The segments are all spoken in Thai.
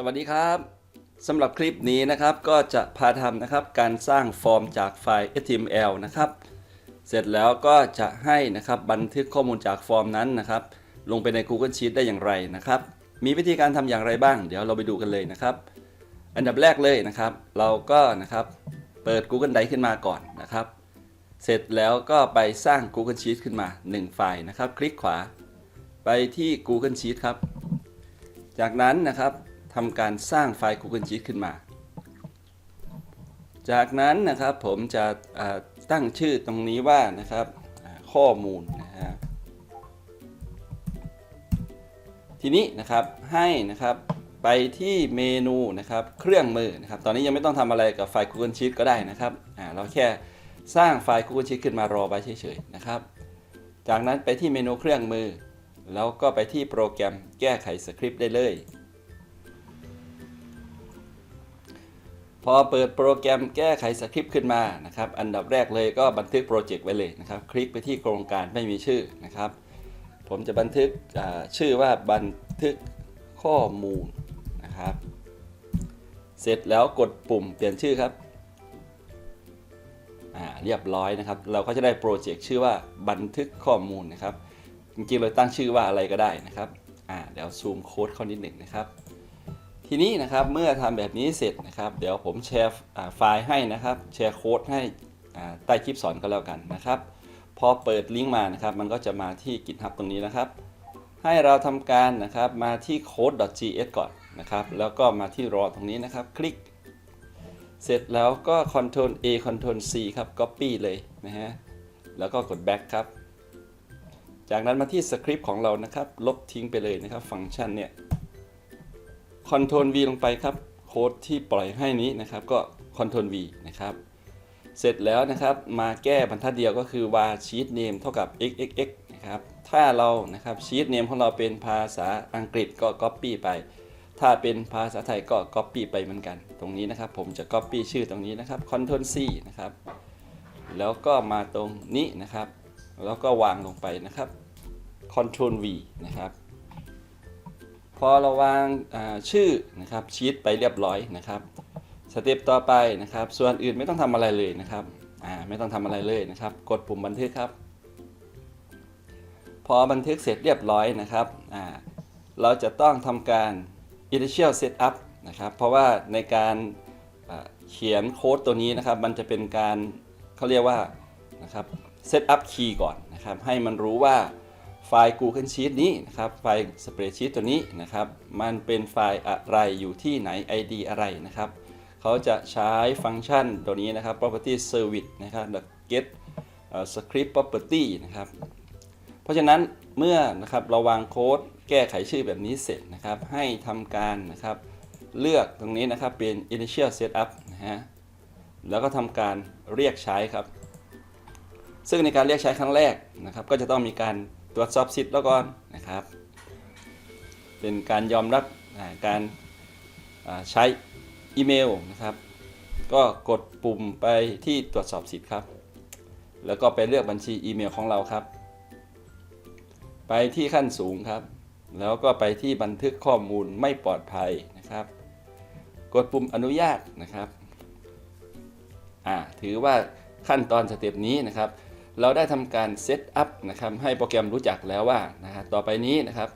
สวัสดีครับสำหรับคลิปนี้นะครับก็จะพาทำนะครับการสร้างฟอร์มจากไฟล์ HTML นะครับ เสร็จแล้วก็จะให้นะครับบันทึกข้อมูลจากฟอร์มนั้นนะครับ ลงไปใน Google Sheet ได้อย่างไรนะครับ มีวิธีการทำอย่างไรบ้าง เดี๋ยวเราไปดูกันเลยนะครับ อันดับแรกเลยนะครับ เราก็นะครับเปิด Google Drive ขึ้นมาก่อนนะครับ เสร็จแล้วก็ไปสร้าง Google Sheet ขึ้นมา 1 ไฟล์นะครับ คลิกขวา ไปที่ Google Sheet ครับจากนั้นนะครับ ทำการสร้างไฟล์ Google Sheet ขึ้นมา จากนั้นนะครับผมจะตั้งชื่อตรงนี้ว่านะครับข้อมูลนะฮะทีนี้นะครับให้นะครับไปที่เมนูนะครับเครื่องมือนะครับ ตอนนี้ยังไม่ต้องทำอะไรกับไฟล์ Google Sheet ก็ได้นะครับเราแค่สร้างไฟล์ Google Sheet ขึ้นมารอไว้เฉยๆนะครับ จากนั้นไปที่เมนูเครื่องมือ แล้วก็ไปที่โปรแกรมแก้ไขสคริปต์ได้เลย พอเปิดโปรแกรมแก้ไขสคริปต์ขึ้นมานะครับ อันดับแรกเลยก็บันทึกโปรเจกต์ไว้เลยนะครับ คลิกไปที่โครงการไม่มีชื่อนะครับ ผมจะบันทึกชื่อว่าบันทึกข้อมูลนะครับ เสร็จแล้วกดปุ่มเปลี่ยนชื่อครับอ่าเรียบร้อยนะครับ เราก็จะได้โปรเจกต์ชื่อว่าบันทึกข้อมูลนะครับ จริงๆเราตั้งชื่อว่าอะไรก็ได้นะครับอ่าเดี๋ยวซูมโค้ดเข้านิดหนึ่งนะครับ ทีนี้นะครับเมื่อทำแบบนี้เสร็จนะครับ เดี๋ยวผมแชร์ไฟล์ให้นะครับ แชร์โค้ดให้ใต้คลิปสอนก็แล้วกันนะครับ พอเปิดลิงก์มานะครับ มันก็จะมาที่ GitHub ตรงนี้นะครับ ให้เราทำการนะครับมาที่ code.js ก่อนนะครับ แล้วก็มาที่ raw ตรงนี้นะครับ คลิก เสร็จแล้วก็ Ctrl A Ctrl C ครับ copy เลยนะฮะแล้วก็กด back ครับ จากนั้นมาที่สคริปต์ของเรานะครับ ลบทิ้งไปเลยนะครับ ฟังก์ชันเนี่ย Ctrl V ลงไปครับ โค้ดที่ปล่อยให้นี้นะครับ ก็ Ctrl V นะครับ เสร็จแล้วนะครับ มาแก้บรรทัดเดียวก็คือ var sheet name เท่ากับ xxx นะครับ ถ้าเรานะครับ sheet name ของเราเป็นภาษาอังกฤษก็ copy ไป ถ้าเป็นภาษาไทยก็ copy ไปเหมือนกัน ตรงนี้นะครับ ผมจะ copy ชื่อตรงนี้นะครับ Ctrl C นะครับ แล้วก็มาตรงนี้นะครับ แล้วก็วางลงไปนะครับ Ctrl V นะครับ พอเราวางชื่อนะครับชีตไปเรียบร้อยนะครับสเต็ปต่อไปนะครับ ส่วนอื่นไม่ต้องทำอะไรเลยนะครับไม่ต้องทำอะไรเลยนะครับ กดปุ่มบันทึกครับ พอบันทึกเสร็จเรียบร้อยนะครับเราจะต้องทำการ initial setup นะครับ เพราะว่าในการเขียนโค้ดตัวนี้นะครับ มันจะเป็นการเขาเรียกว่านะครับ setup key ก่อนนะครับ ให้มันรู้ว่า ไฟล์ Google Sheet นี้นะครับไฟล์ Spreadsheet ตัวนี้นะครับ มันเป็นไฟล์อะไรอยู่ที่ไหน ID อะไรนะครับ เขาจะใช้ฟังก์ชันตัวนี้นะครับ property service นะครับ get script property นะครับ เพราะฉะนั้นเมื่อนะครับเราวางโค้ดแก้ไขชื่อแบบนี้เสร็จนะครับ ให้ทำการนะครับ เลือกตรงนี้นะครับเป็น initial setup นะฮะแล้วก็ทำการเรียกใช้ครับ ซึ่งในการเรียกใช้ครั้งแรกนะครับ ก็จะต้องมีการ ตรวจสอบสิทธิ์แล้วก่อนนะครับ เป็นการยอมรับการใช้อีเมลนะครับ ก็กดปุ่มไปที่ตรวจสอบสิทธิ์ครับ แล้วก็ไปเลือกบัญชีอีเมลของเราครับ ไปที่ขั้นสูงครับ แล้วก็ไปที่บันทึกข้อมูลไม่ปลอดภัยนะครับ กดปุ่มอนุญาตนะครับอ่าถือว่าขั้นตอนสเต็ปนี้นะครับ เราได้ทำการเซตอัพนะครับให้โปรแกรมรู้จักแล้วว่านะฮะต่อไปนี้นะครับ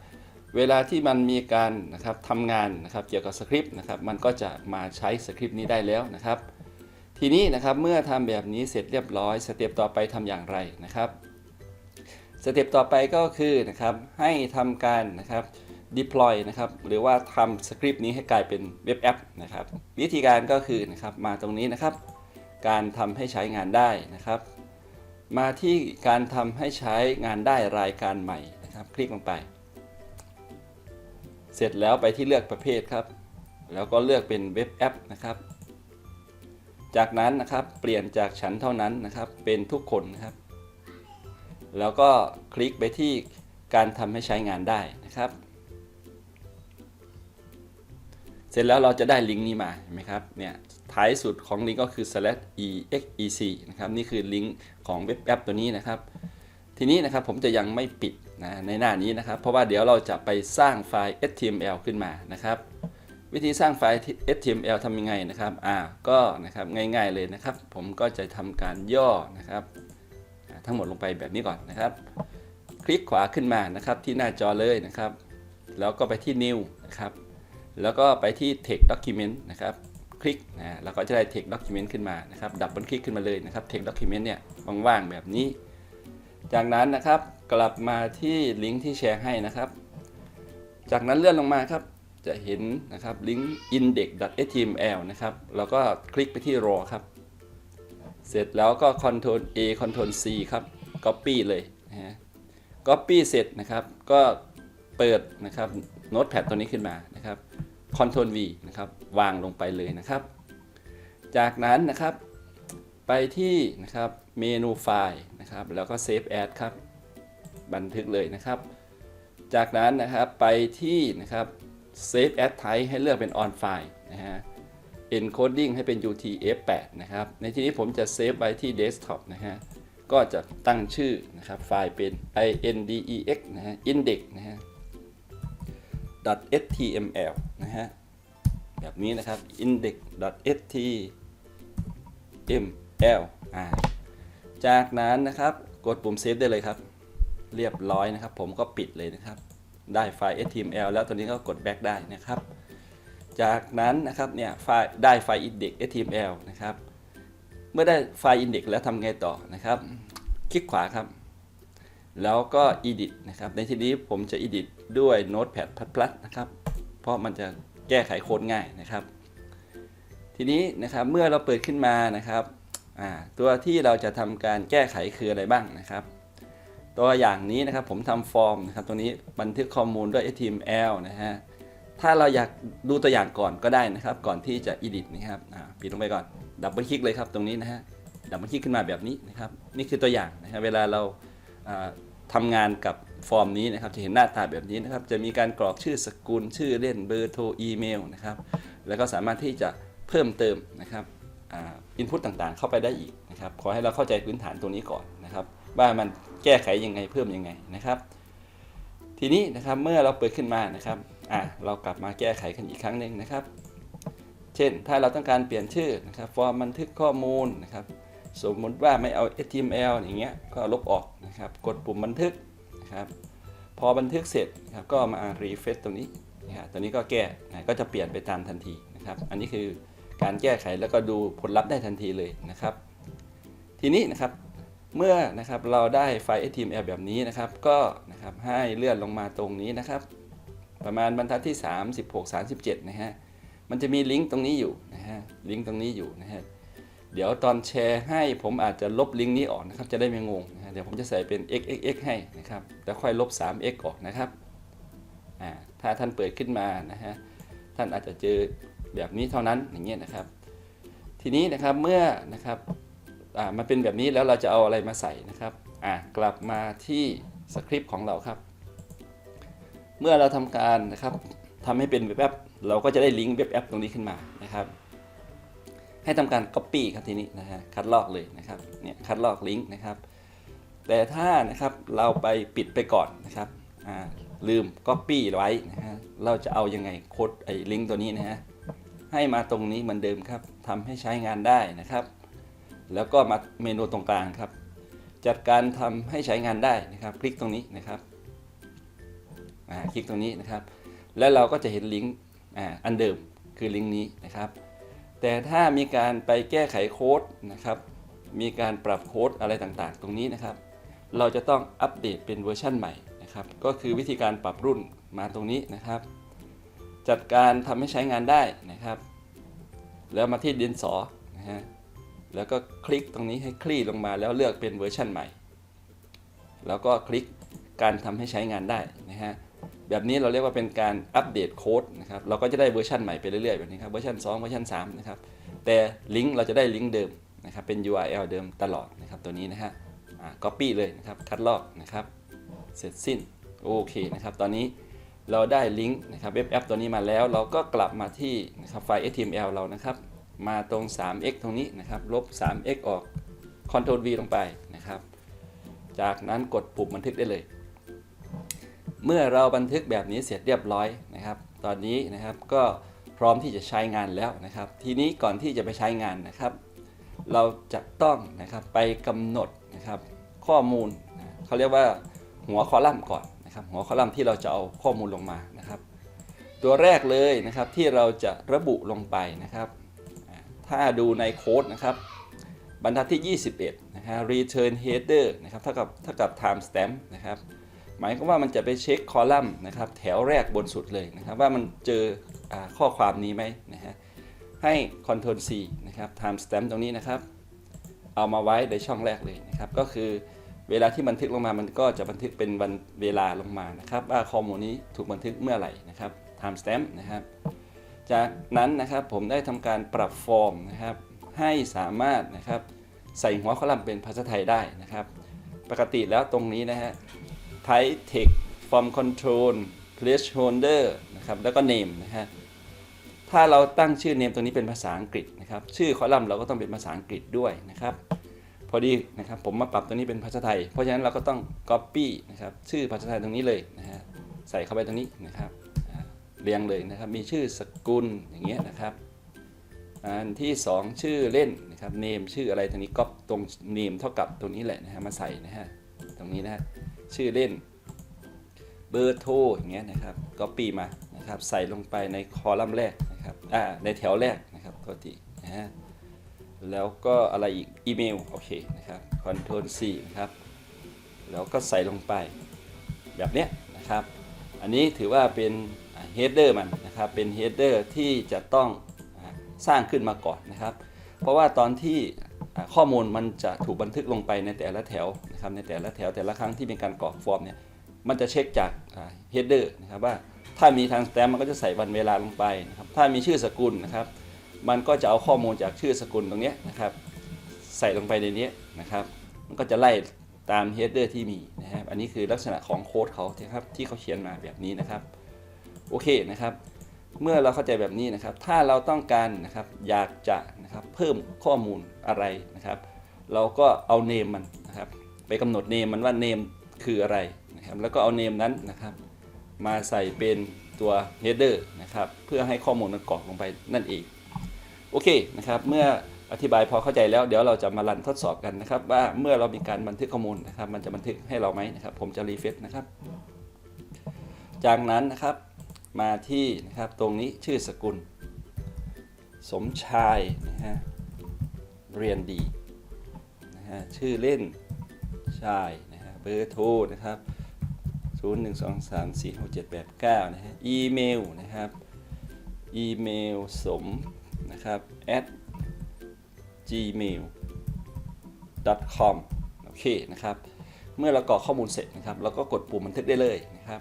เวลาที่มันมีการนะครับทำงานนะครับเกี่ยวกับสคริปต์นะครับมันก็จะมาใช้สคริปต์นี้ได้แล้วนะครับ ทีนี้นะครับเมื่อทำแบบนี้เสร็จเรียบร้อยสเต็ปต่อไปทำอย่างไรนะครับสเต็ปต่อไปก็คือนะครับให้ทำการนะครับ deploy นะครับหรือว่าทำสคริปต์นี้ให้กลายเป็นเว็บแอปนะครับ วิธีการก็คือนะครับมาตรงนี้นะครับ การทำให้ใช้งานได้นะครับ มาที่การทำให้ใช้งานได้รายการใหม่นะครับ คลิกลงไป เสร็จแล้วไปที่เลือกประเภทครับ แล้วก็เลือกเป็นเว็บแอปนะครับ จากนั้นนะครับเปลี่ยนจากฉันเท่านั้นนะครับ เป็นทุกคนนะครับ แล้วก็คลิกไปที่การทำให้ใช้งานได้นะครับ เสร็จแล้วเราจะได้ลิงก์นี้มาเห็นไหมครับเนี่ยท้ายสุดของลิงก์ก็คือ slash exec นะครับนี่คือลิงก์ของเว็บแอปตัวนี้นะครับ ทีนี้นะครับผมจะยังไม่ปิดนะในหน้านี้นะครับ เพราะว่าเดี๋ยวเราจะไปสร้างไฟล์ HTML ขึ้นมานะครับ วิธีสร้างไฟล์ HTML ทำยังไงนะครับอ่าก็นะครับง่ายๆเลยนะครับ ผมก็จะทำการย่อนะครับทั้งหมดลงไปแบบนี้ก่อนนะครับ คลิกขวาขึ้นมานะครับที่หน้าจอเลยนะครับ แล้วก็ไปที่ New นะครับ แล้วก็ไปที่ Text Document นะครับคลิกนะแล้วก็จะได้ Text Document ขึ้นมานะครับดับเบิลคลิกขึ้นมาเลยนะครับ Text Document เนี่ยว่างๆแบบนี้ จากนั้นนะครับกลับมาที่ลิงก์ที่แชร์ให้นะครับ จากนั้นเลื่อนลงมาครับจะเห็นนะครับลิงก์ index.html นะครับแล้วก็คลิกไปที่ raw ครับ เสร็จแล้วก็ Ctrl A Ctrl C ครับ copy เลยนะฮะ copy เสร็จนะครับก็เปิดนะครับ notepad ตัวนี้ขึ้นมานะครับ Ctrl V นะครับ วางลงไปเลยนะครับ จากนั้นนะครับไปที่นะครับเมนูไฟล์นะครับแล้วก็ Save As ครับ บันทึกเลยนะครับ จากนั้นนะครับไปที่นะครับ Save As Type ให้เลือกเป็น On File นะฮะ Encoding ให้เป็น UTF-8 นะครับ ในที่นี้ผมจะเซฟไว้ที่ Desktop นะฮะก็จะตั้งชื่อนะครับไฟล์เป็น index นะฮะ index นะฮะ .html นะฮะ แบบนี้นะครับ index.html อ่าจากนั้นนะครับกดปุ่มเซฟได้เลยครับ เรียบร้อยนะครับ ผมก็ปิดเลยนะครับ ได้ไฟล์ html แล้วตัวนี้ก็กด back ได้นะครับ จากนั้นนะครับเนี่ยไฟล์ได้ไฟล์ index html นะครับเมื่อได้ไฟล์ index แล้วทำไงต่อนะครับ คลิกขวาครับ แล้วก็ edit นะครับ ในที่นี้ผมจะ edit ด้วย notepad++ นะครับ เพราะมันจะแก้ไขโค้ดง่ายนะครับ ทีนี้นะครับเมื่อเราเปิดขึ้นมานะครับตัวที่เราจะทำการแก้ไขคืออะไรบ้างนะครับ ตัวอย่างนี้นะครับผมทำฟอร์มนะครับตัวนี้บันทึกข้อมูลด้วย HTML นะฮะถ้าเราอยากดูตัวอย่างก่อนก็ได้นะครับ ก่อนที่จะ edit นะครับปิดลงไปก่อนดับเบิลคลิกเลยครับตรงนี้นะฮะดับเบิลคลิกขึ้นมาแบบนี้นะครับ นี่คือตัวอย่างนะครับเวลาเราอ่าทำงานกับ ฟอร์มนี้นะครับจะเห็นหน้าตาแบบนี้นะครับจะมีการกรอกชื่อสกุลชื่อเล่นเบอร์โทรอีเมลนะครับแล้วก็สามารถที่จะเพิ่มเติมนะครับอินพุตต่างๆ เข้าไปได้อีกนะครับขอให้เราเข้าใจพื้นฐานตรงนี้ก่อนนะครับว่ามันแก้ไขยังไงเพิ่มยังไงนะครับ ทีนี้นะครับเมื่อเราเปิดขึ้นมานะครับอะเรากลับมาแก้ไขกันอีกครั้งหนึ่งนะครับ เช่นถ้าเราต้องการเปลี่ยนชื่อนะครับฟอร์มบันทึกข้อมูลนะครับสมมติว่าไม่เอา HTML อย่างเงี้ยก็ลบออกนะครับ กดปุ่มบันทึก นะครับ พอบันทึกเสร็จครับก็มา refresh ตรงนี้นะครับตัวนี้ก็แก้นะก็จะเปลี่ยนไปตามทันทีนะครับ อันนี้คือการแก้ไขแล้วก็ดูผลลัพธ์ได้ทันทีเลยนะครับ ทีนี้นะครับเมื่อนะครับเราได้ไฟล์ HTML แบบนี้นะครับ ก็นะครับให้เลื่อนลงมาตรงนี้นะครับ ประมาณบรรทัดที่ 36 37 นะฮะมันจะมีลิงก์ตรงนี้อยู่นะฮะลิงก์ตรงนี้อยู่นะฮะเดี๋ยวตอนแชร์ให้ผมอาจจะลบลิงก์นี้ออกนะครับ จะได้ไม่งงนะ เดี๋ยวผมจะใส่เป็น xxx ให้นะครับแล้วค่อยลบ 3x ออกนะครับถ้าท่านเปิดขึ้นมานะฮะท่านอาจจะเจอแบบนี้เท่านั้นอย่างเงี้ยนะครับ ทีนี้นะครับเมื่อนะครับมันเป็นแบบนี้แล้วเราจะเอาอะไรมาใส่นะครับกลับมาที่สคริปต์ของเราครับ เมื่อเราทำการนะครับทำให้เป็นเว็บแอปเราก็จะได้ลิงก์เว็บแอปตรงนี้ขึ้นมานะครับ ให้ทำการ Copy ครับทีนี้นะฮะคัดลอกเลยนะครับเนี่ยคัดลอกลิงก์นะครับ แต่ถ้านะครับเราไปปิดไปก่อนนะครับลืม Copy ไว้นะฮะเราจะเอายังไงโค้ดไอ้ลิงก์ตัวนี้นะฮะให้มาตรงนี้เหมือนเดิมครับทำให้ใช้งานได้นะครับ แล้วก็มาเมนูตรงกลางครับ จัดการทำให้ใช้งานได้นะครับ คลิกตรงนี้นะครับคลิกตรงนี้นะครับ แล้วเราก็จะเห็นลิงก์อ่าอันเดิมคือลิงก์นี้นะครับ แต่ถ้ามีการไปแก้ไขโค้ดนะครับ มีการปรับโค้ดอะไรต่างๆ ตรงนี้นะครับ เราจะต้องอัปเดตเป็นเวอร์ชันใหม่นะครับ ก็คือวิธีการปรับรุ่นมาตรงนี้นะครับ จัดการทำให้ใช้งานได้นะครับ แล้วมาที่ดินสอนะฮะแล้วก็คลิกตรงนี้ให้คลี่ลงมาแล้วเลือกเป็นเวอร์ชันใหม่ แล้วก็คลิกการทำให้ใช้งานได้นะฮะแบบนี้เราเรียกว่าเป็นการอัปเดตโค้ดนะครับ เราก็จะได้เวอร์ชันใหม่ไปเรื่อยๆแบบนี้ครับ เวอร์ชัน2 เวอร์ชัน3นะครับ แต่ลิงก์เราจะได้ลิงก์เดิมนะครับ เป็น URL เดิมตลอดนะครับตัวนี้นะฮะ อ่า copy เลยนะครับ คัดลอกนะครับ เสร็จสิ้น โอเคนะครับ ตอนนี้เราได้ลิงก์นะครับเว็บแอปตัวนี้มาแล้ว เราก็กลับมาที่นะครับไฟล์ HTML เรานะครับ มาตรง 3x ตรงนี้นะครับ ลบ 3x ออก Ctrl V ลงไปนะครับ จากนั้นกดปุ่มบันทึกได้เลย เมื่อเราบันทึกแบบนี้เสร็จเรียบร้อยนะครับ ตอนนี้นะครับก็พร้อมที่จะใช้งานแล้วนะครับ ทีนี้ก่อนที่จะไปใช้งานนะครับ เราจะต้องนะครับไปกำหนดนะครับ ข้อมูลเขาเรียกว่าหัวคอลัมน์ก่อนนะครับหัวคอลัมน์ที่เราจะเอาข้อมูลลงมานะครับ ตัวแรกเลยนะครับที่เราจะระบุลงไปนะครับ ถ้าดูในโค้ดนะครับบรรทัดที่ 21 นะฮะ return header นะครับเท่ากับเท่ากับ time stamp นะครับ หมายความว่ามันจะไปเช็คคอลัมน์นะครับแถวแรกบนสุดเลยนะครับ ว่ามันเจออข้อความนี้ไหมนะฮะ ให้ Ctrl C นะครับ time stamp ตรงนี้นะครับ เอามาไว้ในช่องแรกเลยนะครับ ก็คือ เวลาที่บันทึกลงมามันก็จะบันทึกเป็นวันเวลาลงมานะครับว่าข้อมูลนี้ถูกบันทึกเมื่อไหร่นะครับ time stamp นะครับ จากนั้นนะครับผมได้ทำการปรับฟอร์มนะครับ ให้สามารถนะครับใส่หัวคอลัมน์เป็นภาษาไทยได้นะครับ ปกติแล้วตรงนี้นะฮะ type text form control placeholder นะครับแล้วก็ name นะฮะถ้าเราตั้งชื่อ name ตรงนี้เป็นภาษาอังกฤษนะครับ ชื่อคอลัมน์เราก็ต้องเป็นภาษาอังกฤษด้วยนะครับ พอดีนะครับผมมาปรับตัวนี้เป็นภาษาไทย เพราะฉะนั้นเราก็ต้อง copy นะครับชื่อภาษาไทยตรงนี้เลยนะฮะใส่เข้าไปตรงนี้นะครับเรียงเลยนะครับมีชื่อสกุลอย่างเงี้ยนะครับอันที่ 2 ชื่อเล่นนะครับ name ชื่ออะไรตรงนี้ก๊อปตรง name เท่ากับตรงนี้แหละนะฮะมาใส่นะฮะตรงนี้นะฮะชื่อเล่นเบอร์โทรอย่างเงี้ยนะครับก๊อปปี้มานะครับใส่ลงไปในคอลัมน์แรกนะครับอ่าในแถวแรกนะครับโทษทีนะฮะ แล้วก็อะไรอีกอีเมลโอเคนะครับ Ctrl C นะครับ แล้วก็ใส่ลงไปแบบเนี้ยนะครับ อันนี้ถือว่าเป็นเฮดเดอร์มันนะครับ เป็นเฮดเดอร์ที่จะต้องสร้างขึ้นมาก่อนนะครับ เพราะว่าตอนที่ข้อมูลมันจะถูกบันทึกลงไปในแต่ละแถวนะครับ ในแต่ละแถวแต่ละครั้งที่มีการกรอกฟอร์มเนี่ย มันจะเช็คจากเฮดเดอร์นะครับว่าถ้ามีทางสแตมมันก็จะใส่วันเวลาลงไปนะครับ ถ้ามีชื่อสกุลนะครับ มันก็จะเอาข้อมูลจากชื่อสกุลตรงนี้นะครับ ใส่ลงไปในนี้นะครับ มันก็จะไล่ตามเฮดเดอร์ที่มีนะครับอันนี้คือลักษณะของโค้ดเขาครับที่เขาเขียนมาแบบนี้นะครับโอเคนะครับ เมื่อเราเข้าใจแบบนี้นะครับ ถ้าเราต้องการนะครับอยากจะนะครับเพิ่มข้อมูลอะไรนะครับ เราก็เอาเนมมันนะครับ ไปกำหนดเนมมันว่าเนมคืออะไรนะครับ แล้วก็เอาเนมนั้นนะครับ มาใส่เป็นตัว header นะครับ เพื่อให้ข้อมูลมันกรอกลงไปนั่นเอง โอเคนะครับเมื่ออธิบายพอเข้าใจแล้วเดี๋ยวเราจะมารันทดสอบกันนะครับ ว่าเมื่อเรามีการบันทึกข้อมูลนะครับ มันจะบันทึกให้เราไหมนะครับ ผมจะรีเฟซนะครับ จากนั้นนะครับมาที่นะครับตรงนี้ชื่อสกุล สมชายนะฮะเรียนดีนะฮะชื่อเล่นชายนะฮะเบอร์โทรนะครับ 0 1 2 3 4 6 7 8 9นะฮะอีเมลนะครับอีเมลสม นะครับ at gmail com โอเคนะครับ เมื่อเรากรอกข้อมูลเสร็จนะครับเราก็กดปุ่มบันทึกได้เลยนะครับ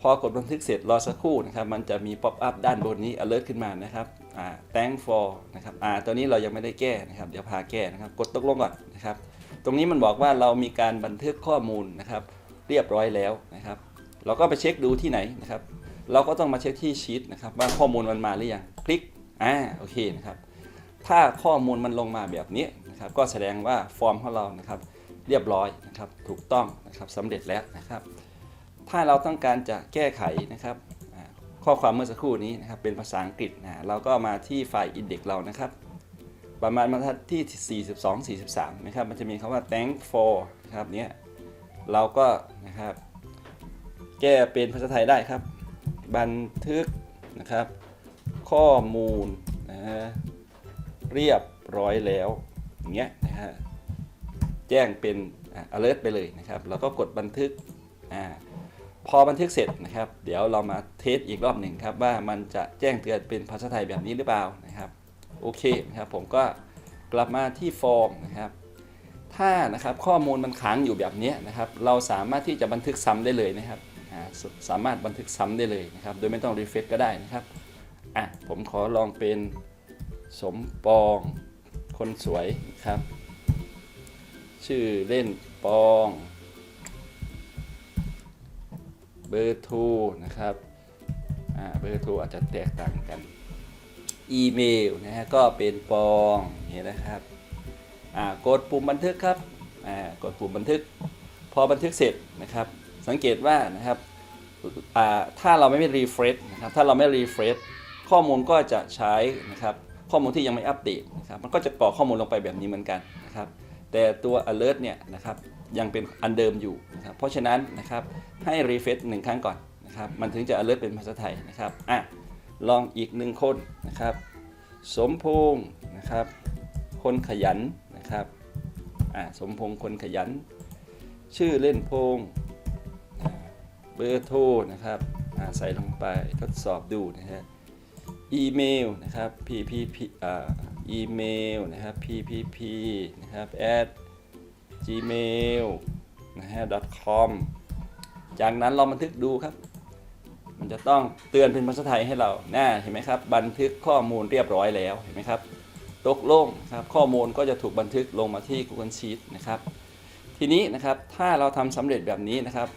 พอกดบันทึกเสร็จรอสักครู่นะครับ มันจะมีป๊อปอัพด้านบนนี้ alert ขึ้นมานะครับอ่า thank for นะครับอ่าตัวนี้เรายังไม่ได้แก้นะครับ เดี๋ยวพาแก้นะครับ กดตกลงก่อนนะครับ ตรงนี้มันบอกว่าเรามีการบันทึกข้อมูลนะครับ เรียบร้อยแล้วนะครับ เราก็ไปเช็คดูที่ไหนนะครับ เราก็ต้องมาเช็คที่ชีตนะครับว่าข้อมูลมันมาหรือยัง คลิก อ่าโอเคนะครับ ถ้าข้อมูลมันลงมาแบบนี้นะครับ ก็แสดงว่าฟอร์มของเรานะครับ เรียบร้อยนะครับ ถูกต้องนะครับสำเร็จแล้วนะครับ ถ้าเราต้องการจะแก้ไขนะครับข้อความเมื่อสักครู่นี้นะครับ เป็นภาษาอังกฤษนะเราก็มาที่ไฟล์ index เรานะครับ ประมาณบรรทัดที่ 42 43 นะครับ มันจะมีคำว่า thank for นะครับเนี้ยเราก็นะครับ แก้เป็นภาษาไทยได้ครับ บันทึกนะครับ ข้อมูลนะฮะเรียบร้อยแล้วอย่างเงี้ยนะฮะแจ้งเป็น alert ไปเลยนะครับ แล้วก็กดบันทึกอ่าพอบันทึกเสร็จนะครับ เดี๋ยวเรามาเทสอีกรอบหนึ่งครับว่ามันจะแจ้งเตือนเป็นภาษาไทยแบบนี้หรือเปล่านะครับโอเคนะครับผมก็กลับมาที่ฟอร์มนะครับ ถ้านะครับข้อมูลมันค้างอยู่แบบนี้นะครับ เราสามารถที่จะบันทึกซ้ำได้เลยนะครับสามารถบันทึกซ้ำได้เลยนะครับ โดยไม่ต้องรีเฟซก็ได้นะครับ อะผมขอลองเป็นสมปองคนสวยนะครับ ชื่อเล่นปองเบอร์โทรนะครับอ่าเบอร์โทรอาจจะแตกต่างกัน อีเมลนะฮะก็เป็นปองอย่างนี้นะครับอ่ากดปุ่มบันทึกครับอ่ากดปุ่มบันทึก พอบันทึกเสร็จนะครับ สังเกตว่านะครับอ่าถ้าเราไม่รีเฟรชนะครับถ้าเราไม่รีเฟรช ข้อมูลก็จะใช้นะครับข้อมูลที่ยังไม่อัปเดตนะครับมันก็จะกรอกข้อมูลลงไปแบบนี้เหมือนกันนะครับแต่ตัว alert เนี่ยนะครับยังเป็นอันเดิมอยู่นะครับเพราะฉะนั้นนะครับให้ refresh หนึ่งครั้งก่อนนะครับมันถึงจะ alert เป็นภาษาไทยนะครับอะลองอีกหนึ่งคนนะครับสมพงษ์นะครับคนขยันนะครับอ่าสมพงษ์คนขยัน ชื่อเล่นพงษ์เบอร์โทรนะครับใส่ลงไปทดสอบดูนะฮะ อีเมลนะครับ ppp อ่าอีเมลนะครับ ppp นะครับ at gmail นะฮะ com จากนั้นเราบันทึกดูครับ มันจะต้องเตือนเป็นภาษาไทยให้เราน่าเห็นไหมครับ บันทึกข้อมูลเรียบร้อยแล้ว เห็นไหมครับ ตกลงครับ ข้อมูลก็จะถูกบันทึกลงมาที่ Google Sheet นะครับ ทีนี้นะครับ ถ้าเราทำสำเร็จแบบนี้นะครับ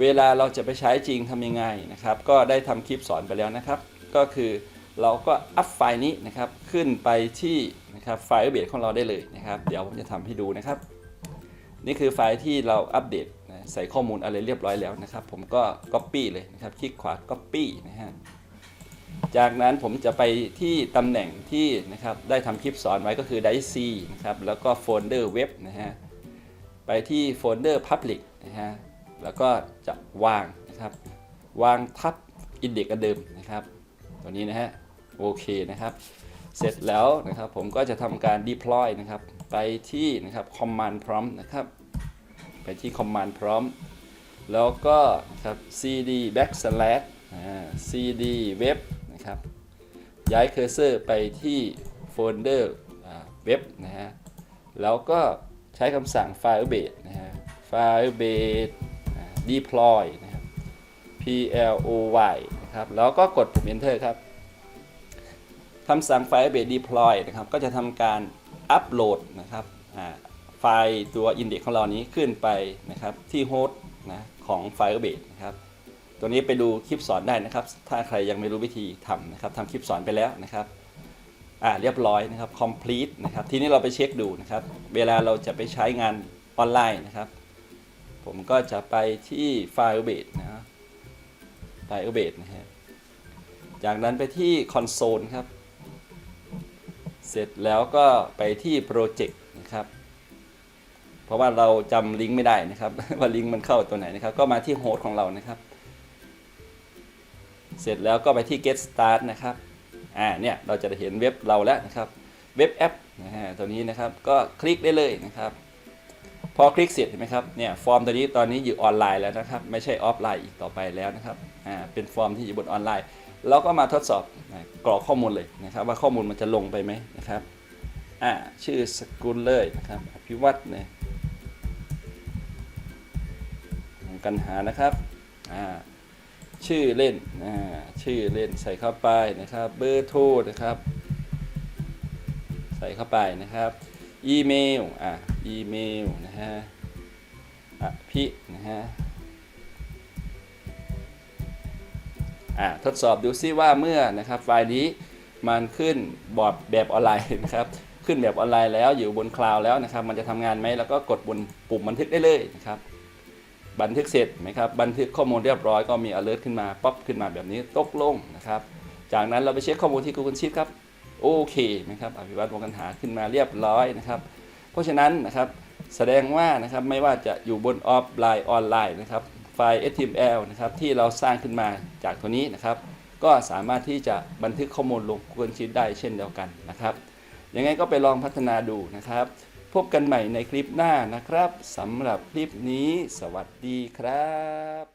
เวลาเราจะไปใช้จริงทำยังไงนะครับ ก็ได้ทำคลิปสอนไปแล้วนะครับ ก็คือ เราก็อัพไฟล์นี้นะครับขึ้นไปที่นะครับไฟล์เบสของเราได้เลยนะครับ เดี๋ยวผมจะทำให้ดูนะครับ นี่คือไฟล์ที่เราอัปเดตนะใส่ข้อมูลอะไรเรียบร้อยแล้วนะครับ ผมก็ Copy เลยนะครับ คลิกขวา Copy นะฮะจากนั้นผมจะไปที่ตำแหน่งที่นะครับได้ทำคลิปสอนไว้ก็คือ d i c e นะครับแล้วก็โฟลเดอร์เว็บนะฮะไปที่โฟลเดอร์ Public นะฮะแล้วก็จะวางนะครับ วางทับอินเด็กอันเดิมนะครับ ตัวนี้นะฮะ โอเคนะครับ เสร็จแล้วนะครับผมก็จะทำการ deploy นะครับ ไปที่นะครับ command prompt นะครับ ไปที่ command prompt แล้วก็ครับ cd backslash cd web นะครับ ย้ายเคอร์เซอร์ไปที่โฟลเดอร์เว็บนะฮะ แล้วก็ใช้คำสั่ง firebase นะฮะ firebase deploy นะครับ p l o y นะครับ แล้วก็กดปุ่ม enter ครับ คำสั่ง Firebase deploy นะครับ ก็จะทำการอัปโหลดนะครับไฟล์ตัว index ของเรานี้ขึ้นไปนะครับ ที่โฮสต์นะของ Firebase นะครับ ตัวนี้ไปดูคลิปสอนได้นะครับ ถ้าใครยังไม่รู้วิธีทำนะครับทำคลิปสอนไปแล้วนะครับอ่าเรียบร้อยนะครับ complete นะครับ ทีนี้เราไปเช็คดูนะครับ เวลาเราจะไปใช้งานออนไลน์นะครับ ผมก็จะไปที่ Firebase นะ Firebase นะฮะจากนั้นไปที่คอนโซลครับ เสร็จแล้วก็ไปที่โปรเจกต์นะครับ เพราะว่าเราจำลิงก์ไม่ได้นะครับ ว่าลิงก์มันเข้าตัวไหนนะครับ ก็มาที่โฮสต์ของเรานะครับ เสร็จแล้วก็ไปที่ get start นะครับ อ่า เนี่ยเราจะเห็นเว็บเราแล้วนะครับ เว็บแอปนะฮะตัวนี้นะครับ ก็คลิกได้เลยนะครับ พอคลิกเสร็จเห็นไหมครับ เนี่ยฟอร์มตัวนี้ตอนนี้อยู่ออนไลน์แล้วนะครับ ไม่ใช่ออฟไลน์อีกต่อไปแล้วนะครับ อ่า เป็นฟอร์มที่อยู่บนออนไลน์ เราก็มาทดสอบกรอกข้อมูลเลยนะครับ ว่าข้อมูลมันจะลงไปไหมนะครับอ่าชื่อสกุลเลยนะครับอภิวัตเนี่ยกันหานะครับอ่าชื่อเล่นอ่าชื่อเล่นใส่เข้าไปนะครับเบอร์โทรนะครับ ใส่เข้าไปนะครับอีเมลอ่าอีเมลนะฮะอภินะฮะ ทดสอบดูซิว่าเมื่อนะครับไฟล์นี้มันขึ้นบอร์ดแบบออนไลน์นะครับขึ้นแบบออนไลน์แล้วอยู่บนคลาวด์แล้วนะครับ มันจะทำงานไหมแล้วก็กดบนปุ่มบันทึกได้เลยนะครับ บันทึกเสร็จไหมครับ บันทึกข้อมูลเรียบร้อยก็มี alert ขึ้นมาป๊อปขึ้นมาแบบนี้ตกลงนะครับ จากนั้นเราไปเช็คข้อมูลที่ Google Sheet ครับโอเคนะครับอภิวัตวงกันหาขึ้นมาเรียบร้อยนะครับ เพราะฉะนั้นนะครับแสดงว่านะครับไม่ว่าจะอยู่บนออฟไลน์ออนไลน์นะครับ ไฟล์ HTML นะครับที่เราสร้างขึ้นมาจากตัวนี้นะครับ ก็สามารถที่จะบันทึกข้อมูลลง Google Sheet ได้เช่นเดียวกันนะครับยังไงก็ไปลองพัฒนาดูนะครับ พบกันใหม่ในคลิปหน้านะครับสำหรับคลิปนี้ สวัสดีครับ